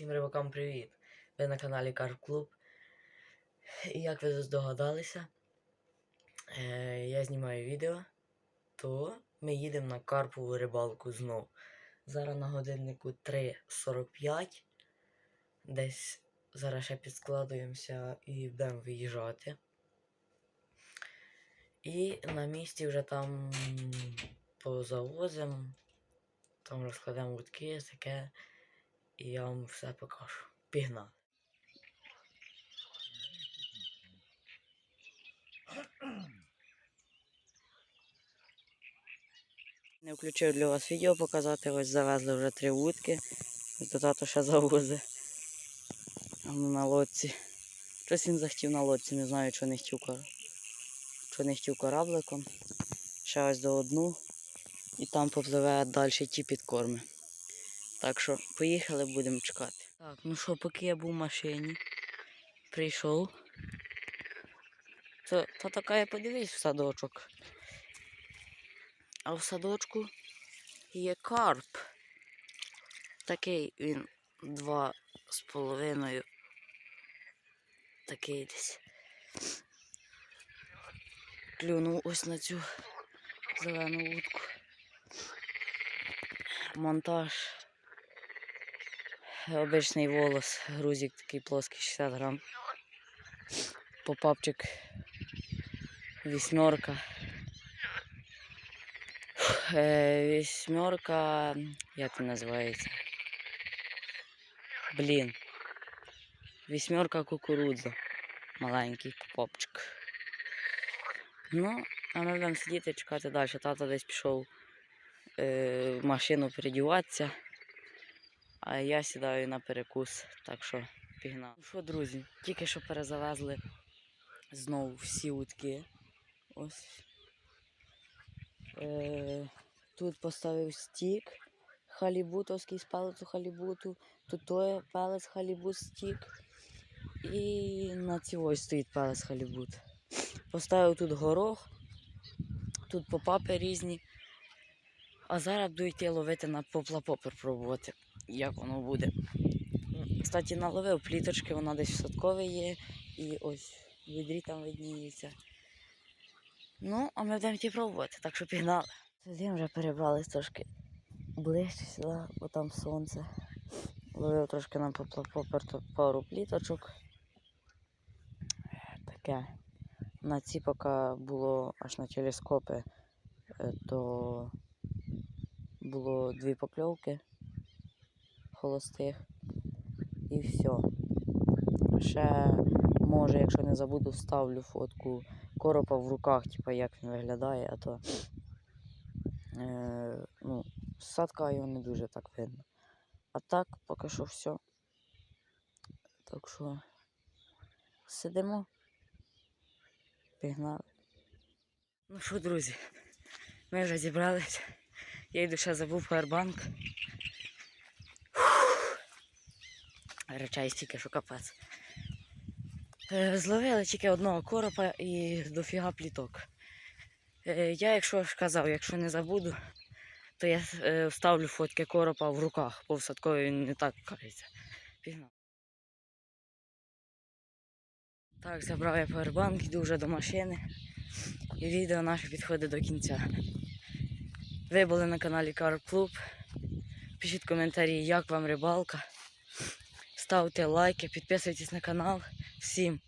Всім рибакам привіт! Ви на каналі Карп Клуб. І як ви здогадалися, е, я знімаю відео, то ми їдемо на карпову рибалку знов. Зараз на годиннику 3.45. Десь зараз ще підскладуємося і будемо виїжджати. І на місці вже там позавозимо, там розкладемо вудки, таке, і я вам все покажу. Пігнали. Не включив для вас відео показати, ось завезли вже три вудки. До тато ще завози. Воно на лодці. Щось він захотів на лодці, не знаю, що не хотів, що не хотів корабликом. Ще ось до одну. І там попливе далі ті підкорми. Так що поїхали, будемо чекати. Так, ну що, поки я був в машині, прийшов. То, то така я подивись в садочок. А в садочку є карп. Такий він два з половиною. Такий десь. Клюнув ось на цю зелену вудку. Монтаж. Обичний волос, грузик такий плоский 60 грам. Попапчик вісьмерка. Е, Вісьмерка, як він називається? Блін. Вісьмерка кукурудза. Маленький попчик. Ну, а ми будемо сидіти чекати далі. Тато десь пішов е, в машину передіватися, а я сідаю на перекус, так що пігнав. Ну що, друзі, тільки що перезавезли знову всі утки. Ось. Е, тут поставив стік халібутовський з палицю халібуту. Тут той палець халібут стік. І на цій ось стоїть палець халібут. Поставив тут горох, тут попапи різні. А зараз буду йти ловити на попла-попер пробувати, як воно буде. Кстати, наловив пліточки, вона десь в садковій є. І ось відрі там видніється. Ну, а ми будемо йти пробувати, так що пігнали. Сюди вже перебрались трошки ближче сюди, бо там сонце. Ловив трошки на попер пару пліточок. Таке. На ці поки було аж на телескопи, е, то було дві покльовки холостих і все. Ще, може, якщо не забуду, вставлю фотку коропа в руках, типу, як він виглядає, а то е, ну, садка його не дуже так видно. А так, поки що все. Так що сидимо. Пігнали. Ну що, друзі, ми вже зібрались. Я йду ще забув павербанк. Речей стільки, що капець. Е, Зловили тільки одного коропа і дофіга пліток. Е, Я, якщо ж казав, якщо не забуду, то я е, вставлю фотки коропа в руках, бо в садкові він не так кається. Пігнав. Так, забрав я павербанк, йду вже до машини. І відео наше підходить до кінця. Ви були на каналі Club. Пишіть коментарі, як вам рибалка. Ставте лайки, підписуйтесь на канал. Всім